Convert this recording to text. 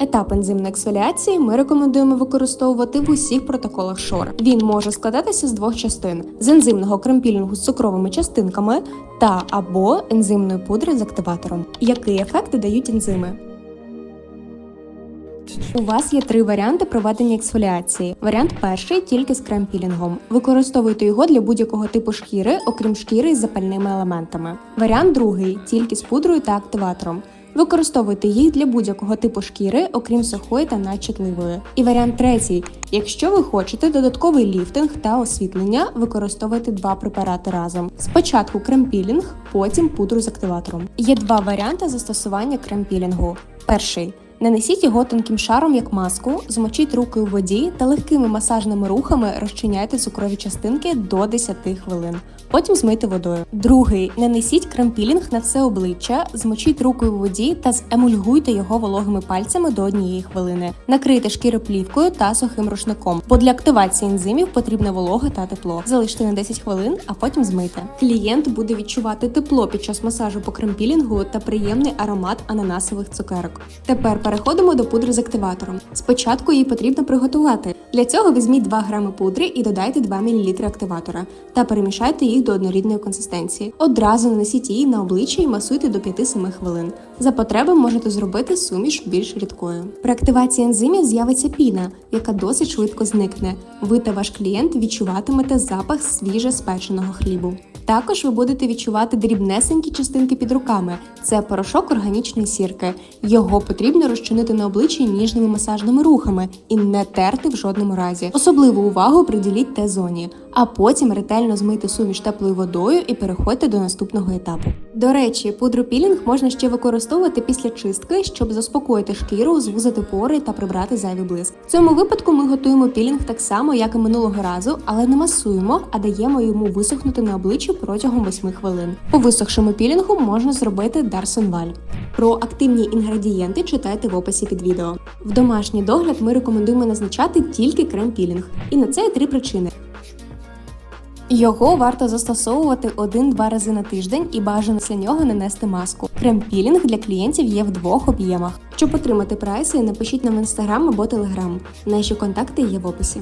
Етап ензимної ексфоліації ми рекомендуємо використовувати в усіх протоколах шор. Він може складатися з двох частин: з ензимного кремпілінгу з цукровими частинками та або ензимної пудри з активатором. Який ефект дають ензими? У вас є три варіанти проведення ексфоліації. Варіант перший тільки з крем-пілінгом. Використовуйте його для будь-якого типу шкіри, окрім шкіри із запальними елементами. Варіант другий тільки з пудрою та активатором. Використовуйте їх для будь-якого типу шкіри, окрім сухої та надчутливої. І варіант третій. Якщо ви хочете додатковий ліфтинг та освітлення, використовуйте два препарати разом. Спочатку крем-пілінг, потім пудру з активатором. Є два варіанти застосування крем-пілінгу. Перший. Нанесіть його тонким шаром як маску, змочіть руки у воді та легкими масажними рухами розчиняйте цукрові частинки до 10 хвилин. Потім змийте водою. Другий нанесіть кремпілінг на все обличчя, змочіть руки у воді та земульгуйте його вологими пальцями до однієї хвилини. Накрийте шкіру плівкою та сухим рушником, бо для активації ензимів потрібна волога та тепло. Залиште на 10 хвилин, а потім змийте. Клієнт буде відчувати тепло під час масажу по кремпілінгу та приємний аромат ананасових цукерок. Тепер переходимо до пудри з активатором. Спочатку її потрібно приготувати. Для цього візьміть 2 грами пудри і додайте 2 мл активатора та перемішайте їх до однорідної консистенції. Одразу нанесіть її на обличчя і масуйте до 5-7 хвилин. За потреби можете зробити суміш більш рідкою. При активації ензимів з'явиться піна, яка досить швидко зникне. Ви та ваш клієнт відчуватимете запах свіже спеченого хлібу. Також ви будете відчувати дрібнесенькі частинки під руками. Це порошок органічної сірки. Його потрібно розчинити на обличчі ніжними масажними рухами і не терти в жодному разі. Особливу увагу приділіть Т-зоні, а потім ретельно змийте суміш теплою водою і переходьте до наступного етапу. До речі, пудру пілінг можна ще використовувати після чистки, щоб заспокоїти шкіру, звузити пори та прибрати зайвий блиск. В цьому випадку ми готуємо пілінг так само, як і минулого разу, але не масуємо, а даємо йому висохнути на обличчі протягом 8 хвилин. По висохшому пілінгу можна зробити Дарсонваль. Про активні інгредієнти читайте в описі під відео. В домашній догляд ми рекомендуємо назначати тільки крем-пілінг. І на це є три причини. Його варто застосовувати один-два рази на тиждень і бажано після нього нанести маску. Крем-пілінг для клієнтів є в двох об'ємах. Щоб отримати прайси, напишіть нам в інстаграм або телеграм. Наші контакти є в описі.